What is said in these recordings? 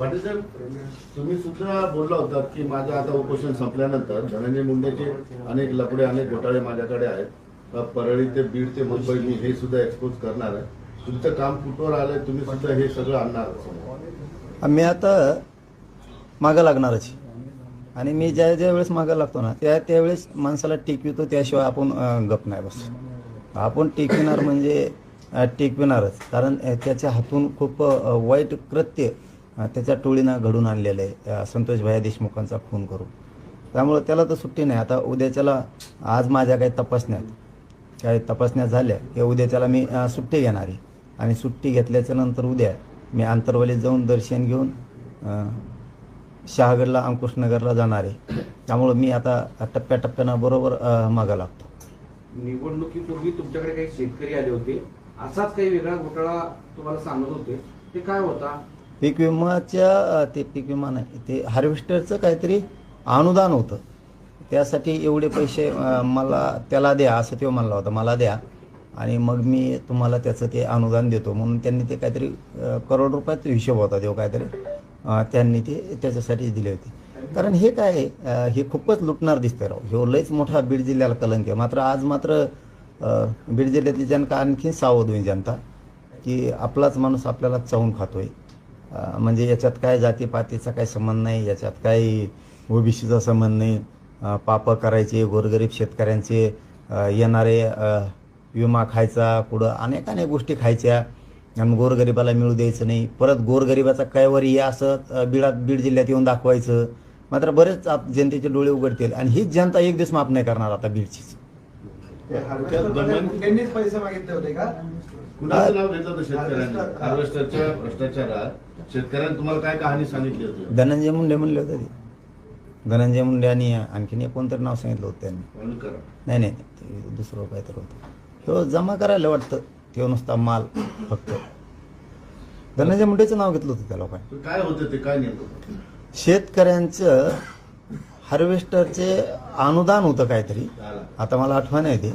पाटील साहेब तुम्ही सुद्धा बोलला होता की माझं आता उपोषण संपल्यानंतर धनंजय मुंडेचे अनेक लपडे अनेक घोटाळे माझ्याकडे आहेत. परळी ते बीड ते मुंबई मी हे सुद्धा एक्सपोज करणार आहे. तुमचं काम कुठवर आलंय? तुम्ही सुद्धा हे सगळं आणणार मी आता मागं लागणारच. आणि मी ज्या ज्या वेळेस मागं लागतो ना त्या त्यावेळेस माणसाला टिकवितो त्याशिवाय आपण गप नाही बस आपण टिकविणार म्हणजे टिकविणारच. कारण त्याच्या हातून खूप वाईट कृत्य त्याच्या टोळीनं घडून आणलेलं आहे. संतोष भैया देशमुखांचा खून करून. त्यामुळं त्याला तर सुट्टी नाही. आता उद्याच्याला आज माझ्या काही तपासण्यात काही तपासण्या झाल्या की उद्याच्याला मी सुट्टी घेणार आहे. आणि सुट्टी घेतल्याच्या नंतर उद्या मी आंतरवालीत जाऊन दर्शन घेऊन शहागडला अंकुशनगरला जाणार आहे. त्यामुळं मी आता टप्प्याटप्प्यानं बरोबर मागा लागतो. निवडणुकीपूर्वी तुमच्याकडे काही शेतकरी आले होते. असाच काही वेगळा घोटाळा तुम्हाला सांगत होते. ते काय होता? पीक विमाच्या ते पीक विमा नाही ते हार्वेस्टरचं काहीतरी अनुदान होतं. त्यासाठी एवढे पैसे मला त्याला द्या असं तो म्हणला होता मला द्या. आणि मग मी तुम्हाला त्याचं ते अनुदान देतो. म्हणून त्यांनी ते काहीतरी करोड रुपयाचा हिशोब होता तो काहीतरी त्यांनी ते त्याच्यासाठी दिले होते. कारण हे काय हे खूपच लुटणार दिसतंय राव. ह्यो लयच मोठा बीड जिल्ह्याला कलंक आहे. मात्र आज मात्र बीड जिल्ह्यातली जनता आणखी सावध होईल जनता की आपलाच माणूस आपल्याला चावून खातोय. म्हणजे याच्यात काय जातीपातीचा काही संबंध नाही याच्यात काही ओबीसीचा संबंध नाही. पापं करायचे गोरगरीब शेतकऱ्यांचे येणारे विमा खायचा पुढं अनेक अनेक गोष्टी खायच्या आणि गोरगरिबाला मिळू द्यायचं नाही. परत गोरगरिबाचा कैवर या असं अं, बीडात बीड जिल्ह्यात येऊन दाखवायचं. मात्र बरेच जनतेचे डोळे उघडतील आणि हीच जनता एक दिवस माफ नाही करणार आता बीडचीच. त्यांनीच पैसे मागितले होते का कुणाचं नाव घेतलं होतं शेतकऱ्यांनी? हार्वेस्टरच्या भ्रष्टाचारात? शेतकऱ्यांनी तुम्हाला काय कहाणी सांगितली होती? धनंजय मुंडे म्हणले होते ते. धनंजय मुंडे आणि आणखीन एक कोणतरी नाव सांगितलं होतं त्यांनी. नाही नाही ते दुसरं काहीतरी होतं. हो जमा करायला वाटतं. तो नुसता माल फक्त. धनंजय मुंडेचं नाव घेतलं होतं त्या लोकांनी. तर काय होतं ते? काय नेमकं? शेतकऱ्यांचं हार्वेस्टरचे अनुदान होतं काहीतरी. आता मला आठवण आहे ते.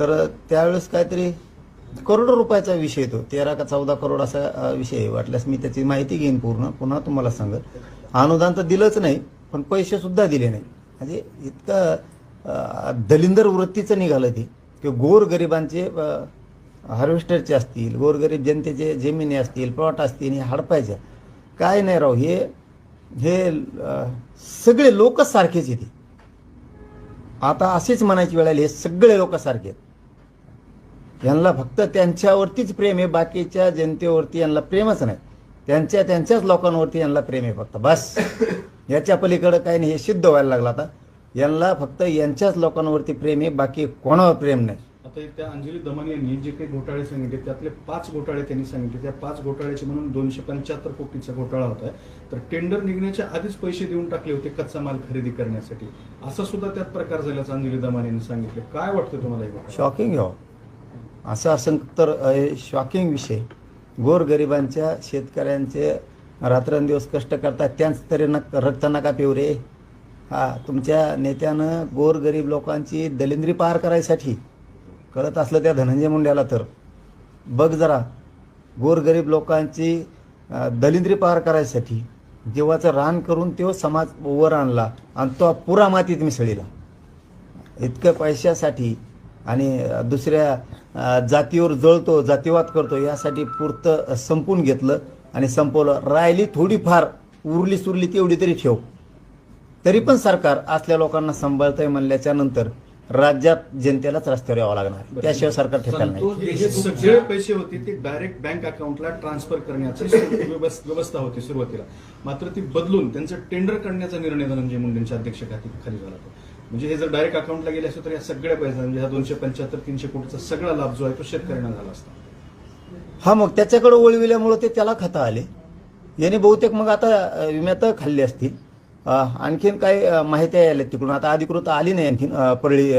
तर त्यावेळेस काहीतरी करोडो रुपयाचा विषय तो. तेरा का चौदा करोड असा विषय आहे. वाटल्यास मी त्याची माहिती घेईन पूर्ण. पुन्हा तुम्हाला सांगत अनुदान तर दिलंच नाही पण पैसे सुद्धा दिले नाही. म्हणजे इतकं दलिंदर वृत्तीचं निघालं ते. की गोरगरिबांचे हार्वेस्टरचे असतील गोरगरीब जनतेचे जमिनी असतील प्लॉट असतील हे हडपायच्या काय नाही राव हे हे सगळे लोक सारखेच येते आता असेच म्हणायची वेळ आली हे सगळे लोक सारखे आहेत. यांना फक्त त्यांच्यावरतीच प्रेम आहे बाकीच्या जनतेवरती यांना प्रेमच नाही. त्यांच्या त्यांच्याच लोकांवरती यांना प्रेम आहे फक्त बस. याच्या पलीकडं काही नाही हे सिद्ध व्हायला लागलं आता. यांना फक्त यांच्याच लोकांवरती प्रेम आहे बाकी कोणावर प्रेम नाही. आता त्या अंजली दमानी यांनी जे काही घोटाळे सांगितले त्यातले पाच घोटाळे त्यांनी सांगितले. त्या पाच घोटाळ्याचे म्हणून दोनशे पंच्याहत्तर कोटीचा घोटाळा होता तर टेंडर निघण्याच्या आधीच पैसे देऊन टाकले होते कच्चा माल खरेदी करण्यासाठी. असं सुद्धा त्यात प्रकार झाल्याचं अंजली दमानी यांनी सांगितले. काय वाटतं तुम्हाला? शॉकिंग हो. असं असं तर शॉकिंग विषय. गोरगरिबांच्या शेतकऱ्यांचे रात्रंदिवस कष्ट करतात त्यांच तरी न रक्त नका पिऊ रे? हा तुमच्या नेत्यानं गोरगरीब लोकांची दलिंद्री पार करायसाठी कळत असलं त्या धनंजय मुंड्याला तर. बघ जरा गोरगरीब लोकांची दलिंद्री पार करायसाठी जीवाचं रान करून तो समाज वर आणला आणि तो पुरा मातीत मिसळीला. इतकं पैशासाठी आणि दुसऱ्या जातीवर जळतो जातीवाद करतो यासाठी पुरतं संपून घेतलं आणि संपवलं. राहिली थोडीफार उरली सुरली तेवढी तरी ठेव. तरी पण सरकार असल्या लोकांना सांभाळतंय म्हणल्याच्या नंतर राज्यात जनतेलाच रस्त्यावर यावं लागणार. त्याशिवाय सरकार ठेकायला नाही. सगळे पैसे होते ते डायरेक्ट बँक अकाउंटला ट्रान्सफर करण्याची व्यवस- व्यवस्था होती सुरुवातीला. मात्र ती बदलून त्यांचं टेंडर करण्याचा निर्णय धनंजय मुंडेंच्या अध्यक्षतेखाली झाला होता. म्हणजे हे जर डायरेक्ट अकाउंटला गेले असतो तर या सगळ्या पैसा म्हणजे हा दोनशे पंच्याहत्तर तीनशे कोटीचा सगळा लाभ जो आहे तो शेतकऱ्यांना झाला असता. हा मग त्याच्याकडे वळविल्यामुळं ते त्याला खाता आले. याने बहुतेक मग आता विम्यात खाल्ले असतील. आणखीन काही माहिती आल्या तिकडून. आता अधिकृत आली नाही आणखीन परळी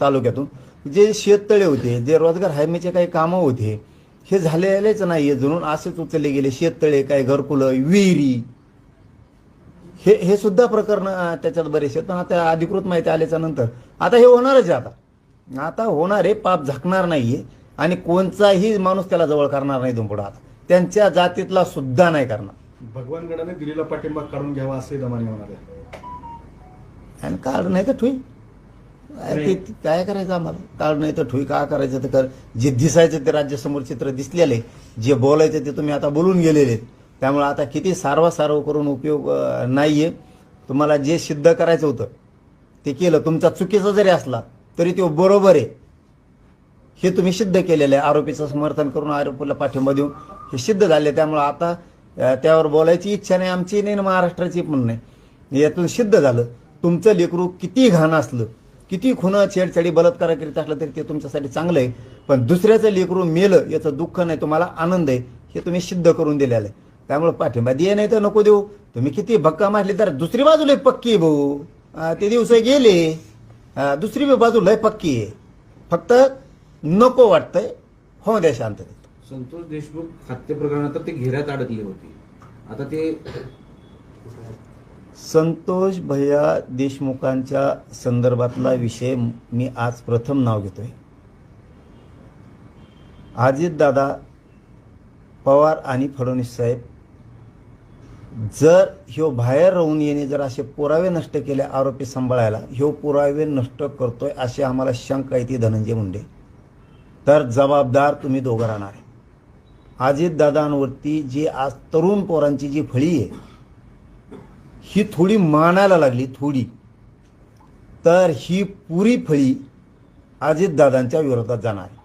तालुक्यातून. जे शेततळे होते जे रोजगार हमीचे काही कामं होते हे झालेलेच नाही आहे जणून असेच उचलले गेले. शेततळे काय घरकुलं विहिरी हे हे सुद्धा प्रकरण त्याच्यात बरेचसे. पण आता अधिकृत माहिती आल्याच्यानंतर. आता हे होणारच आहे आता. आता होणार आहे पाप झाकणार नाहीये आणि कोणताही माणूस त्याला जवळ करणार नाही पुढं आता. त्यांच्या जातीतला सुद्धा नाही करणार. भगवानगडाने दिलेला पाठिंबा काढून घ्यावा असंही दमाने म्हणाले. आणि कार्ड नाही तर ठुई. काय करायचं आम्हाला? कार्ड नाही तर ठुई. काय करायचं? तर कर. जे दिसायचं ते राज्यासमोर चित्र दिसलेले. जे बोलायचं ते तुम्ही आता बोलून गेलेले. त्यामुळं आता किती सारवा सारव करून उपयोग नाही आहे तुम्हाला जे सिद्ध करायचं होतं ते केलं. तुमचा चुकीचा जरी असला तरी तो बरोबर आहे. हे तुम्ही सिद्ध केलेलं आहे. आरोपीचं समर्थन करून आरोपीला पाठिंबा देऊन हे सिद्ध झाले. त्यामुळं आता त्यावर बोलायची इच्छा नाही. आमची नाही महाराष्ट्राची पण नाही. यातून सिद्ध झालं. तुमचं लेकरू किती घाण असलं किती खुणं छेडछाडी बलात्कार करीत असलं तरी ते तुमच्यासाठी चांगलं आहे. पण दुसऱ्याचं लेकरू मेलं याचं दुःख नाही तुम्हाला आनंद आहे हे तुम्ही सिद्ध करून दिलेलं आहे. त्यामुळे पाठिंबा दे नाही तर नको देऊ. तुम्ही किती भक्का मारली तर दुसरी बाजूला एक पक्की भाऊ. ते दिवस गेले. दुसरी बाजू लय पक्की आहे. फक्त नको वाटतंय. हो द्या शांत संतोष देशमुख हत्या प्रकरणात ते घेऱ्यात अडकले होते. आता ते संतोष भैया देशमुखांच्या संदर्भातला विषय मी आज प्रथम नाव घेतोय. अजितदादा पवार आणि फडणवीस साहेब जर ह्यो बाहेर राहून येणे जर असे पुरावे नष्ट केले आरोपी सांभाळायला ह्यो पुरावे नष्ट करतोय अशी आम्हाला शंका येते धनंजय मुंडे. तर जबाबदार तुम्ही दोघं राहणार आहे. अजितदादांवरती जी आज तरुण पोरांची जी फळी आहे ही थोडी मानायला लागली थोडी. तर ही पुरी फळी अजितदादांच्या विरोधात जाणार आहे.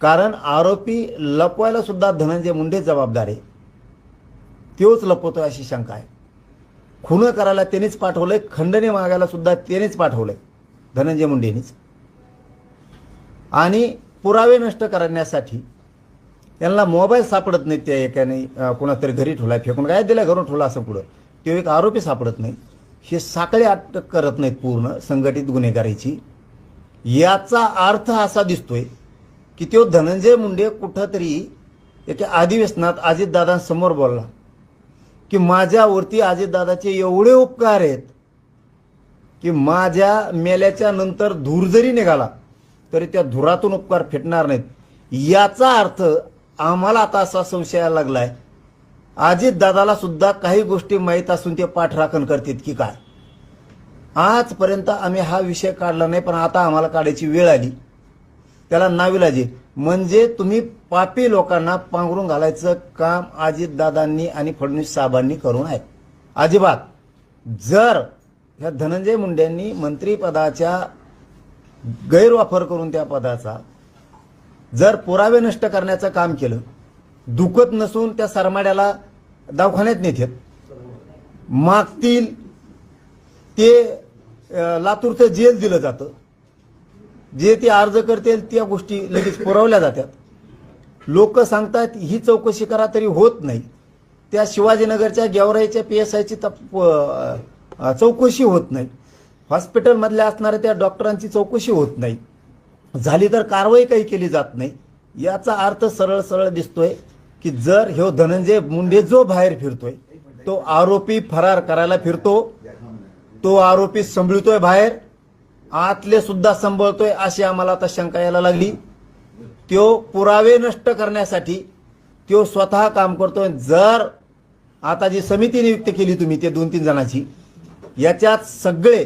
कारण आरोपी लपवायला सुद्धा धनंजय मुंडे जबाबदार आहे. तोच लपवतोय अशी शंका आहे. खुनं करायला त्यानेच पाठवलंय खंडणी मागायला सुद्धा त्यानेच पाठवलंय धनंजय मुंडेनीच. आणि पुरावे नष्ट करण्यासाठी त्यांना मोबाईल सापडत नाहीत त्या एकाने कोणातरी घरी ठेवला फेकून काय दिला घरून ठेवला असं पुढं. तो एक आरोपी सापडत नाही. हे साखळे अटक करत नाहीत पूर्ण संघटित गुन्हेगारीची. याचा अर्थ असा दिसतोय की तो धनंजय मुंडे कुठंतरी एका अधिवेशनात अजितदादांसमोर बोलला. की माझ्यावरती अजितदादाचे एवढे उपकार आहेत की माझ्या मेल्याच्या नंतर धूर जरी निघाला तरी त्या धुरातून उपकार फेटणार नाहीत. याचा अर्थ आम्हाला आता असा संशय यायला लागलाय. अजित दादाला सुद्धा काही गोष्टी माहीत असून ते पाठराखण करतात की काय? आजपर्यंत आम्ही हा विषय काढला नाही पण आता आम्हाला काढायची वेळ आली. त्याला नाविलाजी म्हणजे तुम्ही पापी लोकांना पांघरून घालायचं काम अजितदादांनी आणि फडणवीस साहेबांनी करून आहे. अजिबात. जर ह्या धनंजय मुंडेंनी मंत्रीपदाच्या गैरवापर करून त्या पदाचा जर पुरावे नष्ट करण्याचं काम केलं दुखत नसून त्या सरमाड्याला दवाखान्यात नेतात मागतील ते लातूरचं जेल दिलं जातं. जे ते अर्ज करतील त्या गोष्टी लगेच पुरवल्या जातात. लोक सांगतात ही चौकशी करा तरी होत नाही. त्या शिवाजीनगरच्या गेवराईच्या पी एस आयची तप चौकशी होत नाही. हॉस्पिटलमधल्या असणाऱ्या त्या डॉक्टरांची चौकशी होत नाही. झाली तर कारवाई काही केली जात नाही. याचा अर्थ सरळ सरळ दिसतोय की जर ह्यो धनंजय मुंडे जो बाहेर फिरतोय तो आरोपी फरार करायला फिरतो तो आरोपी संभळतोय बाहेर आतले सुद्धा संभळतोय अशी आम्हाला आता शंका यायला लागली. तो पुरावे नष्ट करण्यासाठी तो स्वतः काम करतोय. जर आता जी समिती नियुक्त केली तुम्ही ते दोन तीन जणांची याच्यात सगळे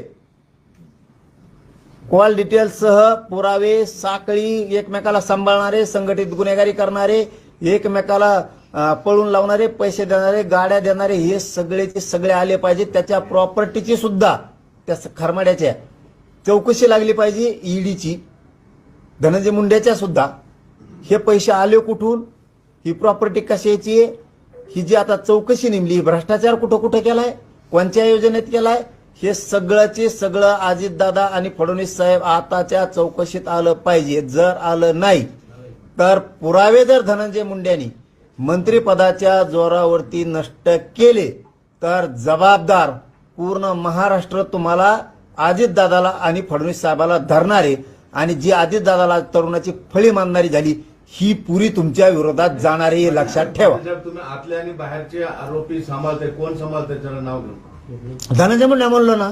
कॉल डिटेल्ससह पुरावे साखळी एकमेकाला सांभाळणारे संघटित गुन्हेगारी करणारे एकमेकाला पळून लावणारे पैसे देणारे गाड्या देणारे हे सगळेचे सगळे आले पाहिजे त्याच्या प्रॉपर्टीची सुद्धा त्या स- खरमाड्याच्या चौकशी लागली पाहिजे ईडीची. धनंजय मुंड्याच्या सुद्धा. हे पैसे आले कुठून? ही प्रॉपर्टी कशाची आहे? ही जी आता चौकशी नेमली ही भ्रष्टाचार कुठं कुठं केलाय? कोणत्या योजनेत केलाय? हे सगळंचे सगळं अजितदादा आणि फडणवीस साहेब आताच्या चौकशीत आलं पाहिजे. जर आलं नाही तर पुरावे जर धनंजय मुंड्यानी मंत्रिपदाच्या जोरावरती नष्ट केले तर जबाबदार पूर्ण महाराष्ट्र तुम्हाला अजितदादाला आणि फडणवीस साहेबाला धरणारे आणि जी अजितदादाला तरुणाची फळी मानणारी झाली ही पुरी तुमच्या विरोधात जाणारी हे लक्षात ठेवा. जर तुम्ही आतले आणि बाहेरचे आरोपी सांभाळते कोण सांभाळते त्याचं नाव घेऊन. धनंजय मुंडे म्हणलो ना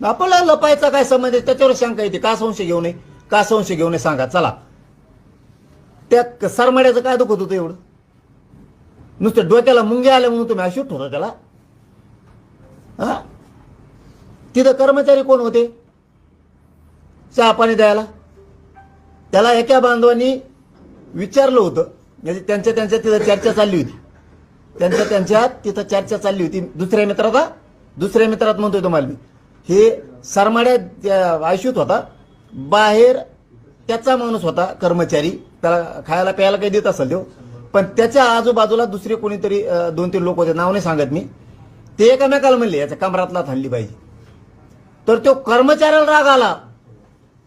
आपल्याला लपायचा काय संबंध आहे? त्याच्यावर शंका येते. का संशय घेऊ नये? का संशय घेऊ नये? सांगा. चला. त्या सरमाड्याचं काय दुखत होतं एवढं? नुसतं डोक्याला मुंगे आले म्हणून तुम्ही अशी ठरव त्याला? हा? तिथं कर्मचारी कोण होते? चहा पाणी द्यायला. त्याला एका बांधवांनी विचारलं होतं. म्हणजे त्यांच्या त्यांच्या तिथं चर्चा चालली होती. त्यांच्या त्यांच्यात तिथं चर्चा चालली होती. दुसऱ्या मित्राचा दुसऱ्या मित्रात म्हणतोय तुम्हाला मी. हे सरमाड्यात आयुष्यात होता. बाहेर त्याचा माणूस होता कर्मचारी. त्याला खायला प्यायला काही देत असेल तो. पण त्याच्या आजूबाजूला दुसरे कोणीतरी दोन तीन लोक होते. नाव नाही सांगत मी. ते एकामेकाला म्हणले याच्या कमरातला थांबली पाहिजे. तर तो कर्मचाऱ्याला राग आला.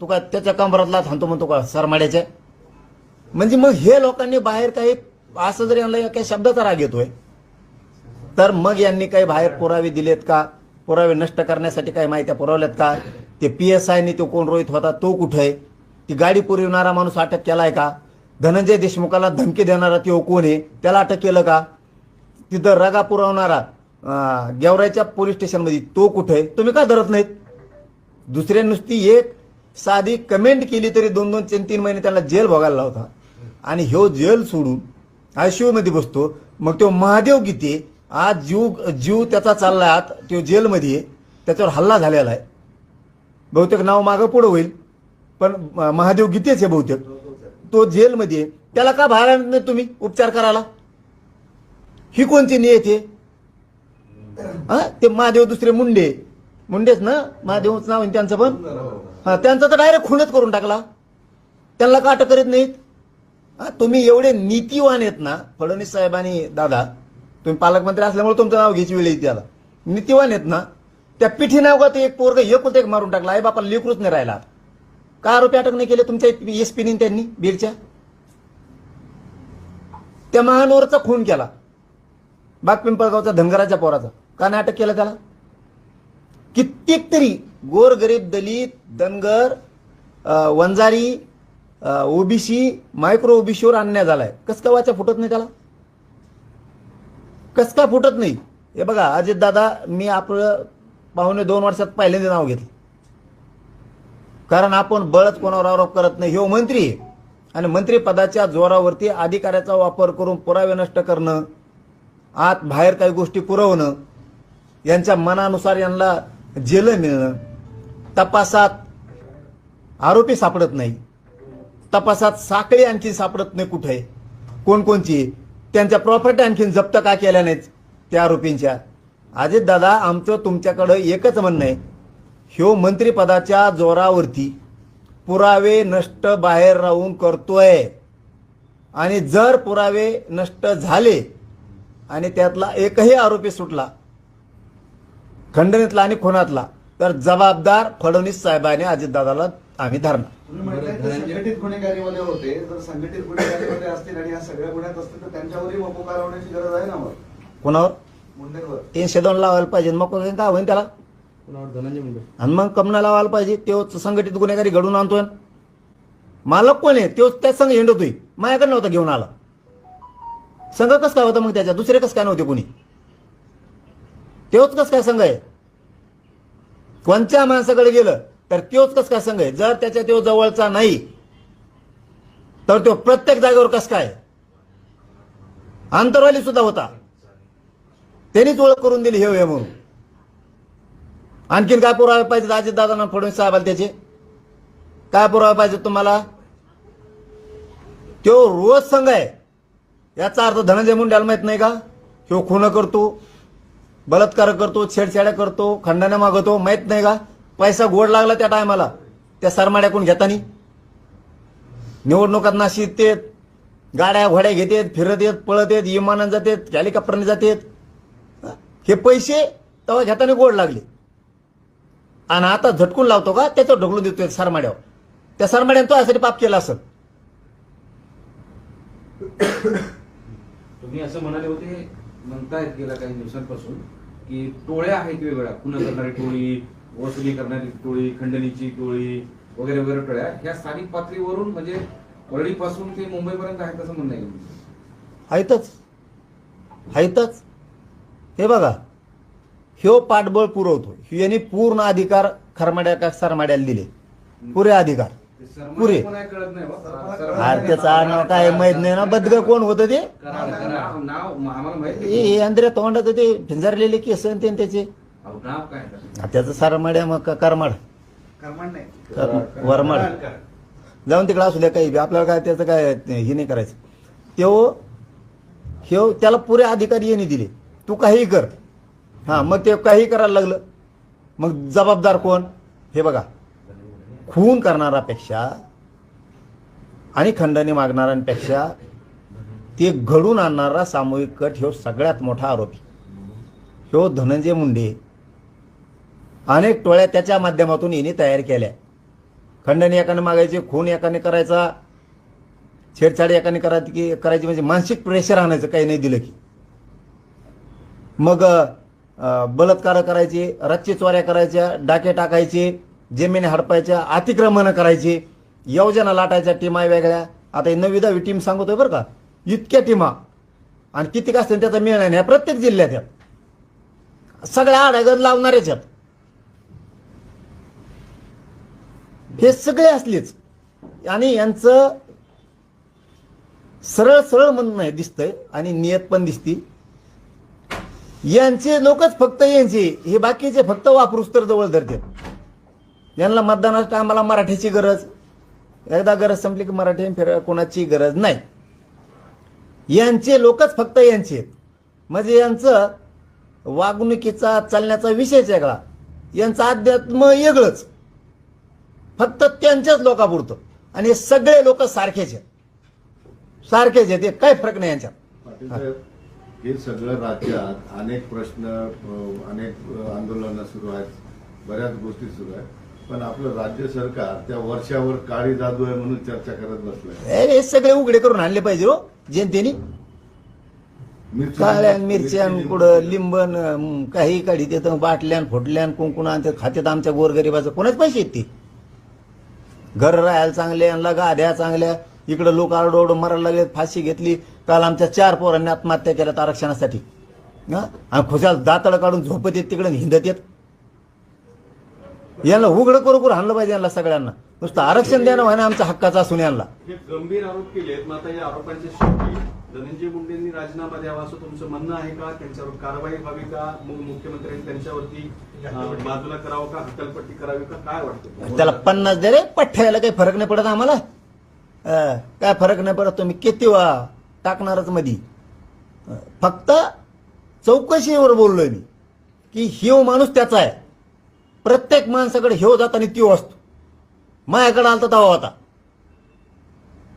तू काय त्याच्या कमरातला थांबतो म्हणतो का सरमाड्याच्या? म्हणजे मग हे लोकांनी बाहेर काही असं जरी आणलं काही शब्दाचा राग येतोय. तर मग यांनी काही बाहेर पुरावे दिलेत का? पुरावे नष्ट करण्यासाठी काही माहित्या पुरवल्यात का? ते पी एस आयने तो कोण रोहित होता तो कुठं आहे? ती गाडी पुरवणारा माणूस अटक केलाय का? धनंजय देशमुखाला धमकी देणारा तो कोण आहे? त्याला अटक केलं का? तिथं रगा पुरवणारा गेवरायच्या गेवराईच्या पोलीस स्टेशनमध्ये तो कुठे आहे? तुम्ही का धरत नाहीत? दुसऱ्या नुसती एक साधी कमेंट केली तरी दोन दोन तीन तीन महिने त्याला जेल भोगायला लावता. आणि ह्यो जेल सोडून आयसीयूमध्ये बसतो. मग तो महादेव गीते आज जीव जीव त्याचा चालला आत तो जेलमध्ये आहे. त्याच्यावर हल्ला झालेला आहे. बहुतेक नाव मागं पुढं होईल. पण महादेव गीतेच आहे बहुतेक? तो जेलमध्ये आहे. त्याला का बाहेर नाही तुम्ही उपचार करायला? ही कोणती नियत आहे? ते महादेव दुसरे मुंडे मुंडेच ना? महादेवच नाव आहे त्यांचं पण? हा त्यांचा तर डायरेक्ट खूनच करून टाकला. त्यांना का अटक करीत नाहीत? हा तुम्ही एवढे नीतिवान आहेत ना फडणवीस साहेबांनी दादा तुम्ही पालकमंत्री असल्यामुळे तुमचं नाव घ्यायची वेळ येते त्याला. नीतिवान आहेत ना त्या पिठी नाव का ते एक पोरग एक एक मारून टाकला. आई बापा लेकरूच नाही राहिला. का आरोपी अटक नाही केले तुमच्या एसपीने त्यांनी बीडच्या? त्या महानोरचा खून केला. बाग पिंपळगावचा धनगराच्या पोराचा. का नाही अटक केलं त्याला? कित्येक तरी गोरगरीब दलित धनगर वंजारी ओबीसी मायक्रो ओबीसीवर अन्याय झालाय. कस का वाचा फुटत नाही त्याला? कस का फुटत नाही? हे बघा अजित दादा मी आपलं पाहुणे दोन वर्षात पहिल्यांदा नाव घेतलं. कारण आपण बळच कोणावर आरोप करत नाही. ह्यो मंत्री आहे. आणि मंत्रिपदाच्या जोरावरती अधिकाऱ्याचा वापर करून पुरावे नष्ट करणं आत बाहेर काही गोष्टी पुरवणं यांच्या मनानुसार यांना जेल मिळणं तपासात आरोपी सापडत नाही. तपासात साखळी आणखी सापडत नाही कुठे. कोणकोणची त्यांच्या प्रॉपर्टी आणखीन जप्त का केल्या नाहीत त्या आरोपींच्या? अजित दादा आमचं तुमच्याकडं एकच म्हणणं आहे. ह्यो मंत्रिपदाच्या जोरावरती पुरावे नष्ट बाहेर राहून करतोय. आणि जर पुरावे नष्ट झाले आणि त्यातला एकही आरोपी सुटला खंडणीतला आणि खुनातला. तर जबाबदार फडणवीस साहेबांनी अजितदादाला आम्ही धरणार. ते संघटित गुन्हेगारीमध्ये होते. जर संघटित गुन्हेगारीमध्ये असतील आणि या सगळ्या गुन्ह्यात असतील तर त्यांच्यावरही मको कारवण्याची गरज आहे ना मग? कोणावर? मुंडेंवर. तीनशे दोन लावायला पाहिजे. मग काय होईल त्याला. धनंजय मुंडे. आणि मग कमना लावायला पाहिजे. तेच संघटित गुन्हेगारी घडून आणतोय. मालक कोण आहे? तेच त्या संघ हिंडतोय. माझ्याकडे नव्हता घेऊन आला. संघ कस काय होता मग त्याच्या दुसरे कस काय नव्हते कोणी? तेच कस काय संघ आहे? कोणत्या माणसाकडे गेलं तर तोच कस काय संघ आहे? जर त्याच्या तो जवळचा नाही तर तो प्रत्येक जागेवर कस काय? आंतरवाली सुद्धा होता. त्यांनीच ओळख करून दिली हे म्हणून. आणखीन काय पुरावे पाहिजे अजित दादांना फडणवीस साहेबाला त्याचे. काय पुरावे पाहिजे तुम्हाला? तो रोज संघ आहे. याचा अर्थ धनंजय मुंड्याला माहीत नाही का? ह्यो खून करतो. बलात्कार करतो छेडछाड्या करतो खंडाने मागवतो माहीत नाही का? पैसा गोड लागला त्या टायमाला. त्या सरमाड्याकडून घेतानी. निवडणुकात नाशिक ते गाड्या घोड्या घेतात फिरत येत पळत येत विमानात जातात हेलिकॉप्टरने जातात. हे पैसे तेव्हा घेताना गोड लागले. आणि आता झटकून लावतो का? त्याच्यावर ढकलून देतोय सरमाड्यावर. त्या सरमाड्याने तो यासाठी पाप केला असत तुम्ही असं म्हणाले होते म्हणतायत गेल्या काही दिवसांपासून की टोळ्या आहेत वेगवेगळ्या. खुना करणारी टोळी वसुली करणारी टोळी खंडणीची टोळी वगैरे वगैरे टोळ्या. ह्या स्थानिक पातळीवरून म्हणजे परळीपासून ते मुंबईपर्यंत आहेत असं म्हणणं आहे आहेतच. आहेतच. हे बघा. ह्यो पाठबळ पुरवतो. यांनी पूर्ण अधिकार खरमाड्या का सरमाड्याला दिले. पुरे अधिकार. पुरे. आहे त्याचं नाव काय माहीत नाही ना? बदग कोण होतं ते? कराड, कराड. नाव आम्हाला माहिती हे हे अंधऱ्या तोंडात ते फिंजारलेले केस आणि त्याचे? अहो, नाव काय त्याचं? सारमाड्या मग का- करमाड करमाड नाही. कर- वरमाड जाऊन तिकडे असू द्या काही बी. आपल्याला काय त्याचं काय हे नाही करायचं. तो ह्यो त्याला पुरे अधिकारी यांनी दिले. तू काही कर. हां मग ते काही करायला लागलं. मग जबाबदार कोण? हे बघा. खून करणारापेक्षा आणि खंडणी मागणाऱ्यांपेक्षा ते घडून आणणारा सामूहिक कट ह्यो सगळ्यात मोठा आरोपी. ह्यो धनंजय मुंडे अनेक टोळ्या त्याच्या माध्यमातून याने तयार केल्या. खंडणी एकाने मागायची खून एकाने करायचा छेडछाड एकाने करायची की करायची म्हणजे मानसिक प्रेशर आणायचं काही नाही दिलं की. मग बलात्कार करायचे रच्चे चोऱ्या करायच्या डाके टाकायचे जमिनी हडपायच्या अतिक्रमण करायचे योजना लाटायच्या टीमा वेगळ्या. आता ही नवी दहावी टीम सांगतोय बरं का? इतक्या टीमा. आणि किती का असतील त्याचा मेळ नाही प्रत्येक जिल्ह्यात आहेत. सगळ्या आडागत लावणारेच आहेत. हे सगळे असलेच. आणि यांचं सरळ सरळ म्हणून नाही दिसतंय आणि नियत पण दिसती. यांचे लोकच फक्त यांचे हे बाकीचे फक्त वापरूस तर जवळ धरतात. यांना मतदानाच्या आम्हाला मराठीची गरज. एकदा गरज संपली की मराठी फिर कोणाची गरज नाही. यांचे लोकच फक्त यांचे आहेत. म्हणजे यांचं वागणुकीचा चालण्याचा विषयच वेगळा. यांचं अध्यात्म वेगळंच. फक्त त्यांच्याच लोकापुरतं. आणि सगळे लोक सारखेच आहेत. सारखेच आहेत. हे काही फरक नाही यांच्यात. हे सगळं राज्यात अनेक प्रश्न अनेक आंदोलन आंदोलनं सुरू आहेत. बऱ्याच गोष्टी सुरू आहेत. पण आपलं राज्य सरकार त्या वर्षावर काळी जादू आहे म्हणून चर्चा करत बसलंय. हे सगळे उघडे करून आणले पाहिजे हो जनतेने. मिरची- काळ्यान मिरच्यान मिरची- कुठं लिंबन अं, काही काढी देतं बाटल्यान फुटल्यान कुंकुण आणतात खात्यात आमच्या गोरगरिबाचं. कोणाच पैसे आहेत ते? घर राहायला चांगले यांना गाद्या चांगल्या. इकडं लोक आरडोड मरायला लागले फाशी घेतली. काल आमच्या चार पोरांनी आत्महत्या केल्यात आरक्षणासाठी. हा? आणि खुशाल दातळ काढून झोपत येत तिकडे हिंदत येत यांना उघडं करू करू हाणलं पाहिजे यांना सगळ्यांना. नुसतं आरक्षण देणं व्हायना आमच्या हक्काचा असून यांना. हे गंभीर आरोप केले आहेत मग आता या आरोपांच्या शेवटी धनंजय मुंडेंनी राजीनामा द्यावा असं तुमचं म्हणणं आहे का? त्यांच्यावर कारवाई व्हावी का? मग मुख्यमंत्र्यांनी त्यांच्यावरती बाजूला करावं का? हकालपट्टी करावी का? काय वाटतं त्याला पन्नास दे रे पठ्ठ्याला काही फरक नाही पडत आम्हाला. काय फरक नाही पडत तुम्ही किती वा टाकणारच मधी. फक्त चौकशीवर बोललोय मी की ह्यो माणूस त्याचा आहे. प्रत्येक माणसाकडे ह्यो जात आणि त्यो असतो. माझ्याकडे आलता तवा होता.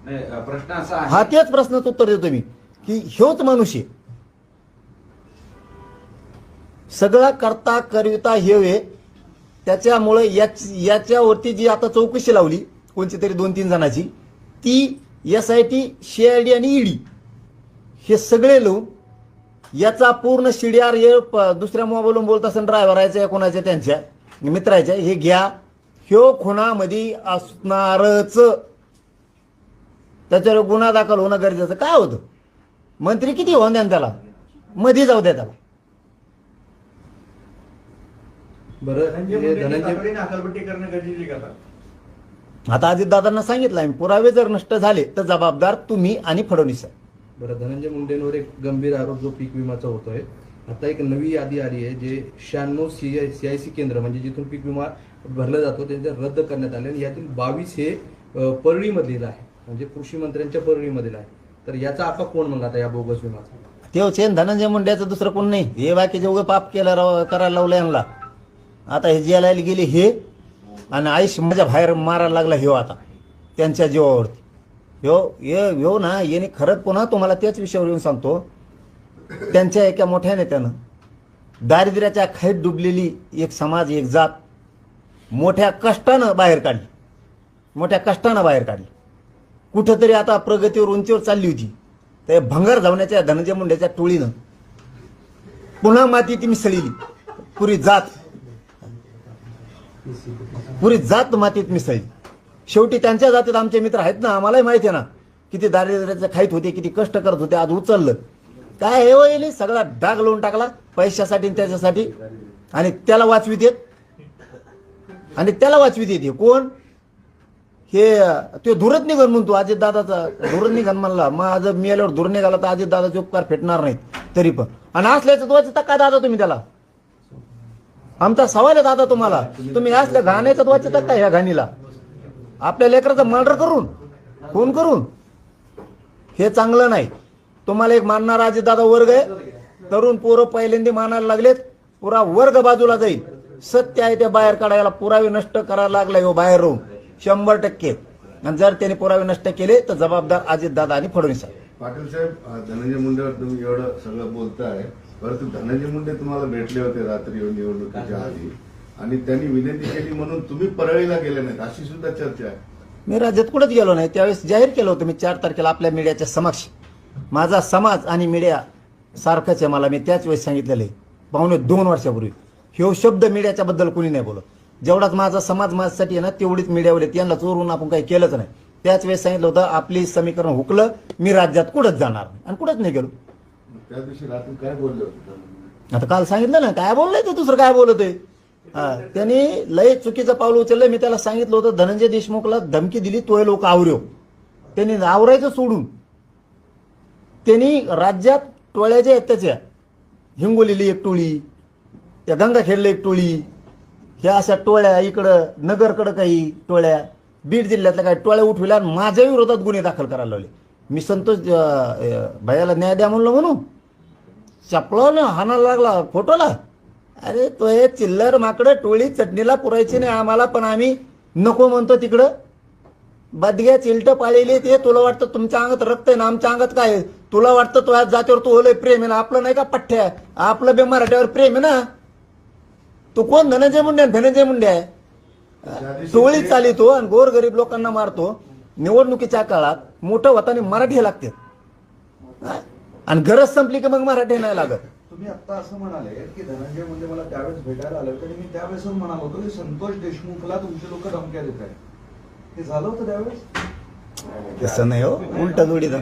नाही, प्रश्न असा हा आहे तेच प्रश्नाचं उत्तर देतो मी की ह्योच माणूस आहे. सगळा करता करविता हेव आहे. त्याच्यामुळे याच याच्यावरती जी आता चौकशी लावली कोणती तरी दोन तीन जणांची ती S I T C I D आणि ईडी हे सगळे लावून याचा पूर्ण शिडियार हे प- दुसऱ्या मोबाईलवरून बोलत असेल ड्रायव्हरायच्या कोणाच्या त्यांच्या. मित्राच्या हे घ्या. ह्यो खुणामध्ये असणारच. त्याच्यावर गुन्हा दाखल होणं गरजेचं. काय होतं? मंत्री किती होऊन द्या त्याला? मध्ये जाऊ द्या त्याला. बरं. हे धनंजय हकालपट्टी करणं गरजेची का आता? अजितदादांना सांगितलं आम्ही पुरावे जर नष्ट झाले तर जबाबदार तुम्ही आणि फडणवीस. बरं धनंजय मुंडेंवर एक गंभीर आरोप जो पीक विमाचा होतोय आता एक नवी यादी आली आहे जे शहाण्णव C I C I C केंद्र म्हणजे जिथून पीक विमा भरला जातो ते रद्द करण्यात आले आणि यातील बावीस हे परळीमधलेलं परळीमधील आहे. म्हणजे कृषी मंत्र्यांच्या परळीमधील आहे. तर याचा आपा कोण म्हणला आता या बोगस विमाचा? तेव्हा सेन धनंजय मुंड्याचं दुसरं कोण नाही. हे बाकीचे उगे पाप केलं राव करायला लावलं यांना. आता हे जेलायला गेले हे आणि आयुष माझ्या बाहेर मारायला लागला ह्यो हो आता त्यांच्या जीवावरती. ह्यो हे ह्यो हो ना याने खरंच पुन्हा तुम्हाला त्याच विषयावर येऊन सांगतो. त्यांच्या एका मोठ्या नेत्यानं दारिद्र्याच्या खाईत डुबलेली एक समाज एक जात मोठ्या कष्टानं बाहेर काढली. मोठ्या कष्टानं बाहेर काढली. कुठंतरी आता प्रगतीवर उंचीवर चालली होती. त्या भंगार धावण्याच्या धनंजय मुंड्याच्या टोळीनं पुन्हा मातीत मिसळली. पुरी जात पुरी जात मातीत मिसळली. शेवटी त्यांच्या जातीत आमचे मित्र आहेत ना आम्हालाही माहिती आहे ना किती दारिद्र्याच्या खाईत होते किती कष्ट करत होते आज उचललं. काय हे वय सगळा डाग लावून टाकला पैशासाठी त्याच्यासाठी. आणि त्याला वाचवी देत. आणि त्याला वाचवी देते कोण? हे ते धुरत निघन म्हणतो अजित दादाचा. धुरत निघन म्हणला मग आज मेल्यावर धुर निघाला तर अजित दादाचे उपकार फेटणार नाहीत. तरी पण. आणि असल्याचं द्वाचे काय दादा तुम्ही त्याला? आमचा सवाल आहे दादा तुम्हाला. तुम्ही असल्या घाण्याचा द्वाचे का ह्या घाणीला? आपल्या लेकराचं मर्डर करून फोन करून. हे चांगलं नाही. तुम्हाला एक मानणारा अजित दादा वर्ग आहे. तरुण पोरं पहिल्यांदा मानायला लागलेत. पुरा वर्ग बाजूला जाईल. सत्य आहे ते बाहेर काढायला. पुरावे नष्ट करायला लागलाय हो बाहेर राहून शंभर टक्के. आणि जर त्याने पुरावे नष्ट केले तर जबाबदार अजित दादा आणि फडणवीस. पाटील साहेब धनंजय मुंडेवर तुम्ही एवढं सगळं बोलताय. परंतु धनंजय मुंडे तुम्हाला भेटले होते रात्री निवडणुकीच्या आधी. आणि त्यांनी विनंती केली म्हणून तुम्ही परळीला गेले नाहीत अशी सुद्धा चर्चा आहे. मी राज्यात कुठंच गेलो नाही. त्यावेळेस जाहीर केलं होतं मी चार तारखेला आपल्या मीडियाच्या समक्ष. माझा समाज आणि मीडिया सारखंच आहे मला. मी त्याच वेळेस सांगितलेलं आहे. पावणे दोन वर्षापूर्वी. ह्यो शब्द मीडियाच्या बद्दल कोणी नाही बोलत. जेवढाच माझा समाज माझ्यासाठी आहे ना तेवढीच मीडियावर येते यांना चोरून आपण काही केलंच नाही. त्याच वेळेस सांगितलं होतं आपली समीकरण हुकलं मी राज्यात कुठंच जाणार नाही. आणि कुठंच नाही गेलो. त्या दिवशी रात्री काय बोलले होते धनंजय? आता काल सांगितलं ना काय बोललंय ते दुसरं काय बोलत आहे त्यांनी लय चुकीचं पाऊल उचललं मी त्याला सांगितलं होतं धनंजय देशमुखला धमकी दिली तोय लोक आवऱ्यो. त्यांनी आवरायचं सोडून. त्यांनी राज्यात टोळ्याच्या आहेत त्याच्या हिंगोलीली एक टोळी त्या गंगाखेडला एक टोळी ह्या अशा टोळ्या इकडं नगरकडं काही टोळ्या बीड जिल्ह्यातल्या काही टोळ्या उठविल्या आणि माझ्या विरोधात गुन्हे दाखल करायला लावले. मी संतोष भैयाला न्याय द्या म्हणलं म्हणून. ना हाणायला लागला फोटोला. अरे तो हे चिल्लर माकडं टोळी चटणीला पुरायची नाही आम्हाला पण आम्ही नको म्हणतो तिकडं. बदग्या चिलटं पाळलेली ते तुला वाटतं तुमच्या अंगात रक्त आहे ना? आमच्या अंगात काय आहे? तुला वाटतं तो आज जातीवर तू होलय प्रेम आहे ना? आपलं नाही का पठ्ठ्या? आपलं बे मराठ्यावर प्रेम आहे ना? तू कोण? धनंजय मुंडे आहे? धनंजय मुंडे आहे. टोळी चालितो आणि गोरगरीब लोकांना मारतो. निवडणुकीच्या काळात मोठं होताना मराठी लागते? आणि गरज संपली की मग मराठी नाही लागत. तुम्ही आता असं म्हणाले की धनंजय मुंडे मला त्यावेळेस भेटायला आले तरी मी त्यावेळेस म्हणालो होतो की संतोष देशमुखला तुमचे लोक धमक्या देत आहेत हे झालं होतं त्यावेळेस? तसं नाही हो. उलट जोडीत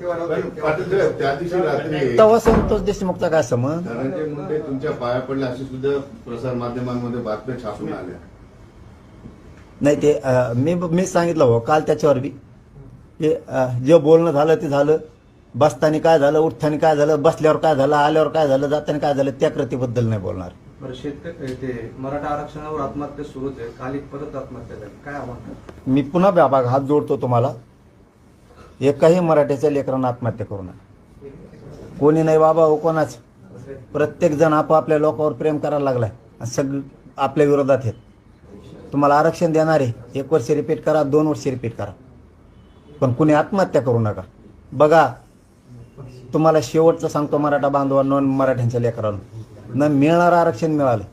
त्या दिवशी रात्री तेव्हा संतोष देशमुखचा काय संबंध? धनंजय मुंडे तुमच्या पाया पडले अशी सुद्धा प्रसार माध्यमांमध्ये बातम्या छापून आल्या. नाही ते अं, मी मी सांगितलं हो काल त्याच्यावर बी. ते अं, जे बोलणं झालं ते झालं. बसताना काय झालं उठताना काय झालं बसल्यावर काय झालं आल्यावर काय झालं जाताना काय झालं त्या कृतीबद्दल नाही बोलणार. बरं शेतकरी ते मराठा आरक्षणावर आत्महत्या सुरूच आहे काल एक परत आत्महत्या झाली. काय आव्हान? मी पुन्हा व्यापाक हात जोडतो तुम्हाला. एकाही मराठीच्या लेकरांना आत्महत्या करू नका. कोणी नाही बाबा हो कोणाच? प्रत्येक जण आपापल्या लोकांवर प्रेम करायला लागलाय. आणि सगळं आपल्या विरोधात आहेत. तुम्हाला आरक्षण देणारे एक वर्ष रिपीट करा दोन वर्ष रिपीट करा. पण कुणी आत्महत्या करू नका. बघा तुम्हाला शेवटचं सांगतो मराठा बांधवांनो मराठ्यांच्या लेकरांनो. न मिळणारं आरक्षण मिळालं.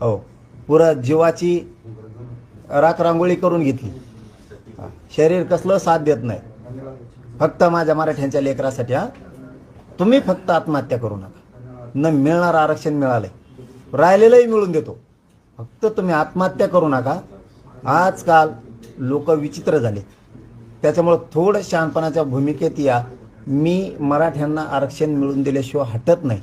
हो. पुरं जीवाची राखरांगोळी करून घेतली. शरीर कसलं साथ देत नाही. फक्त माझ्या मराठ्यांच्या लेकरासाठी हा? तुम्ही फक्त आत्महत्या करू नका. न मिळणारं आरक्षण मिळालंय. राहिलेलंही मिळून देतो. फक्त तुम्ही आत्महत्या करू नका. आजकाल लोक विचित्र झाले. त्याच्यामुळं थोडं शहाणपणाच्या भूमिकेत या. मी मराठ्यांना आरक्षण मिळून दिल्याशिवाय हटत नाही.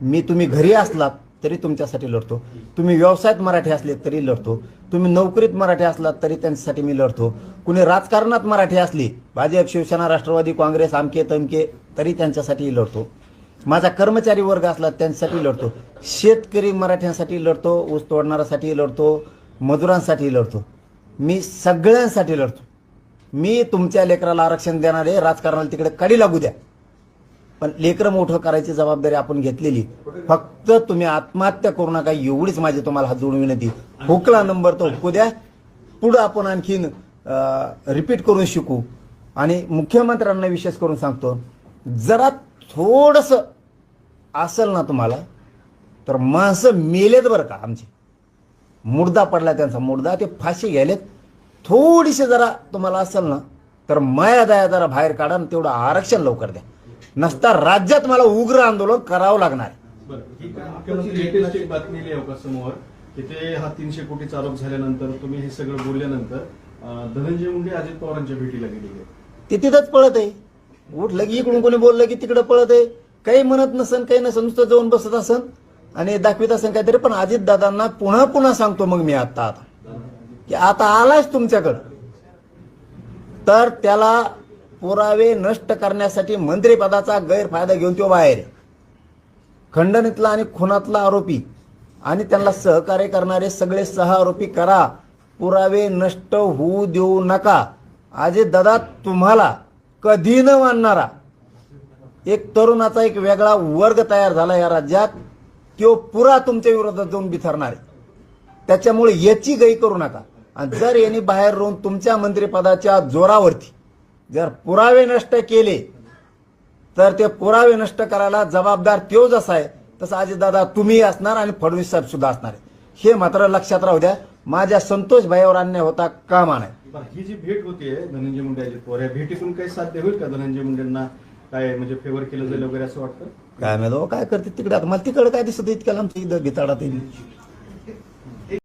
मी तुम्ही घरी असलात तरी तुमच्यासाठी लढतो. तुम्ही व्यवसायात मराठी असले तरी लढतो. तुम्ही नोकरीत मराठी असलात तरी त्यांच्यासाठी मी लढतो. कुणी राजकारणात मराठी असली भाजप शिवसेना राष्ट्रवादी काँग्रेस आमके तमके तरी त्यांच्यासाठी लढतो. माझा कर्मचारी वर्ग असला त्यांच्यासाठी लढतो. शेतकरी मराठ्यांसाठी लढतो ऊस तोडणाऱ्यासाठी लढतो मजुरांसाठी लढतो. मी सगळ्यांसाठी लढतो. मी तुमच्या लेकराला आरक्षण देणारे राजकारणाला तिकडे कडी लागू द्या. पण लेकरं मोठं करायची जबाबदारी आपण घेतलेली. फक्त तुम्ही आत्महत्या करू नका एवढीच माझी तुम्हाला हात जोडून विनंती. हुकला नंबर तो हुकू द्या. पुढं आपण आणखीन रिपीट करून शिकू. आणि मुख्यमंत्र्यांना विशेष करून सांगतो जरा थोडंसं असेल ना तुम्हाला तर माणसं मेलेत बरं का आमचे. मुर्दा पडला त्यांचा मुर्दा ते फाशी घ्यायलेत. थोडीशी जरा तुम्हाला असेल ना तर माया दया जरा बाहेर काढा आणि तेवढं आरक्षण लवकर द्या. नसता राज्यात मला उग्र आंदोलन करावं लागणार. बातमी हो समोर की ते हा तीनशे कोटीचा आरोप झाल्यानंतर तुम्ही हे सगळं बोलल्यानंतर धनंजय मुंडे अजित पवारांच्या भेटीला गेलेले. ते तिथंच पळत आहे. उठलं की इकडून कोणी बोललं की तिकडं पळत आहे. काही म्हणत नसन काही नसन नुसतं जाऊन बसत असन आणि दाखवित असन काहीतरी. पण अजित दादांना पुन्हा पुन्हा सांगतो मग मी आता आता. की आता आलाच तुमच्याकडं. तर त्याला पुरावे नष्ट करण्यासाठी मंत्रिपदाचा गैरफायदा घेऊन तो बाहेर खंडणीतला आणि खुनातला आरोपी आणि त्यांना सहकार्य करणारे सगळे सह आरोपी करा. पुरावे नष्ट होऊ देऊ नका. आजे दादा तुम्हाला कधी न मानणारा एक तरुणाचा एक वेगळा वर्ग तयार झाला या राज्यात. तो पुरा तुमच्या विरोधात जाऊन बिथरणार आहे. त्याच्यामुळे याची गई करू नका. आणि जर यांनी बाहेर राहून तुमच्या मंत्रिपदाच्या जोरावरती जर पुरावे नष्ट केले तर ते पुरावे नष्ट करायला जबाबदार त्यो जसा आहे तसं दादा तुम्ही असणार आणि फडणवीस साहेब सुद्धा असणार आहे. हे मात्र लक्षात राहू द्या. माझ्या संतोष भाईवर अन्याय होता कामा नाही बरं, ही जी भेट होतीये धनंजय मुंडे अजित पवार या भेटीतून काही साध्य होईल का धनंजय मुंडेंना? काय म्हणजे फेवर केलं जाईल वगैरे असं वाटतं? काय माहिती काय करते तिकडे? आता मला तिकडे काय दिसत इतक्याला आमच्या इथं भिताडात येईल